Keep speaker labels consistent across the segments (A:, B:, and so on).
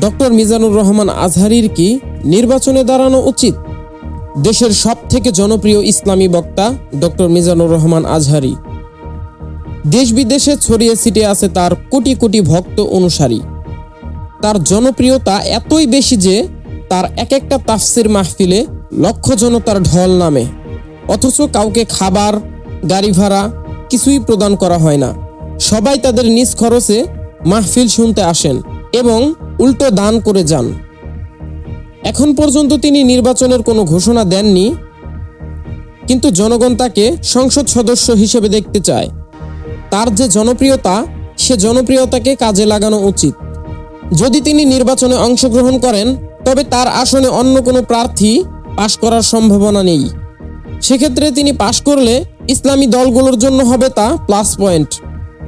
A: Doctor Mizanur Rahman আজহারির কি নির্বাচনে দাঁড়ানো উচিত? দেশের সব থেকে জনপ্রিয় ইসলামী বক্তা ডক্টর মিজানুর রহমান আজহারি। দেশ বিদেশে ছড়িয়ে ছিটিয়ে আছে তার কোটি কোটি ভক্ত অনুসারী। তার জনপ্রিয়তা এতই বেশি যে তার এক একটা তাফসির মাহফিলে লক্ষ জনতার ঢল নামে। অথচ কাউকে খাবার, গাড়ি ভাড়া কিছুই প্রদান করা হয় না। সবাই তাদের নিজ খরচে মাহফিল শুনতে আসেন এবং উল্টো দান করে যান। এখন পর্যন্ত তিনি নির্বাচনের কোনো ঘোষণা দেননি, কিন্তু জনগণ তাকে সংসদ সদস্য হিসেবে দেখতে চায়। তার যে জনপ্রিয়তা, সে জনপ্রিয়তাকে কাজে লাগানো উচিত। যদি তিনি নির্বাচনে অংশগ্রহণ করেন, তবে তার আসনে অন্য কোনো প্রার্থী পাশ করার সম্ভাবনা নেই। সেক্ষেত্রে তিনি পাশ করলে ইসলামী দলগুলোর জন্য হবে তা প্লাস পয়েন্ট।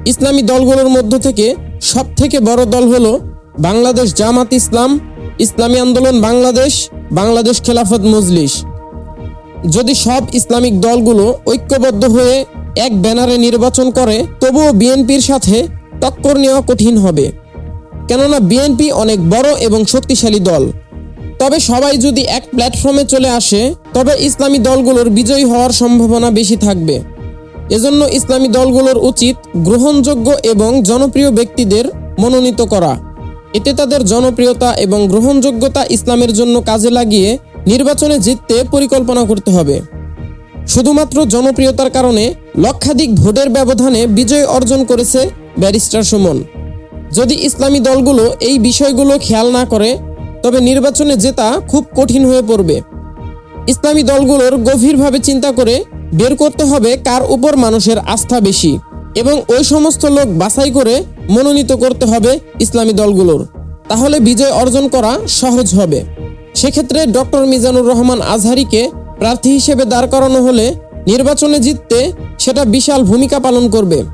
A: ইসলামী দলগুলোর মধ্য থেকে সব থেকে বড় দল হলো বাংলাদেশ জামাত ইসলাম, ইসলামী আন্দোলন বাংলাদেশ বাংলাদেশ খেলাফত মজলিস। যদি সব ইসলামিক দলগুলো ঐক্যবদ্ধ হয়ে এক ব্যানারে নির্বাচন করে, তবুও বিএনপির সাথে টক্কর নেওয়া কঠিন হবে। কেননা বিএনপি অনেক বড় এবং শক্তিশালী দল। তবে সবাই যদি এক প্ল্যাটফর্মে চলে আসে, তবে ইসলামী দলগুলোর বিজয়ী হওয়ার সম্ভাবনা বেশি থাকবে। এজন্য ইসলামী দলগুলোর উচিত গ্রহণযোগ্য এবং জনপ্রিয় ব্যক্তিদের মনোনীত করা। এতে তাদের জনপ্রিয়তা এবং গ্রহণযোগ্যতা ইসলামের জন্য কাজে লাগিয়ে নির্বাচনে জিততে পরিকল্পনা করতে হবে। শুধুমাত্র জনপ্রিয়তার কারণে লক্ষাধিক ভোটের ব্যবধানে বিজয় অর্জন করেছে ব্যারিস্টার সুমন। যদি ইসলামী দলগুলো এই বিষয়গুলো খেয়াল না করে, তবে নির্বাচনে জেতা খুব কঠিন হয়ে পড়বে। ইসলামী দলগুলোর গভীরভাবে চিন্তা করে বের করতে হবে কার উপর মানুষের আস্থা বেশি এবং ওই সমস্ত লোক বাছাই করে মনোনীত করতে হবে ইসলামী দলগুলোর। তাহলে বিজয় অর্জন করা সহজ হবে। সেক্ষেত্রে ডক্টর মিজানুর রহমান আজহারিকে প্রার্থী হিসেবে দাঁড় করানো হলে নির্বাচনে জিততে সেটা বিশাল ভূমিকা পালন করবে।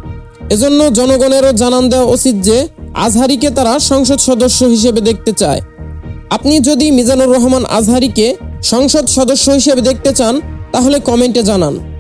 A: এজন্য জনগণেরও জানান দেওয়া উচিত যে আজহারিকে তারা সংসদ সদস্য হিসেবে দেখতে চায়। আপনি যদি মিজানুর রহমান আজহারিকে সংসদ সদস্য হিসেবে দেখতে চান, তাহলে কমেন্টে জানান।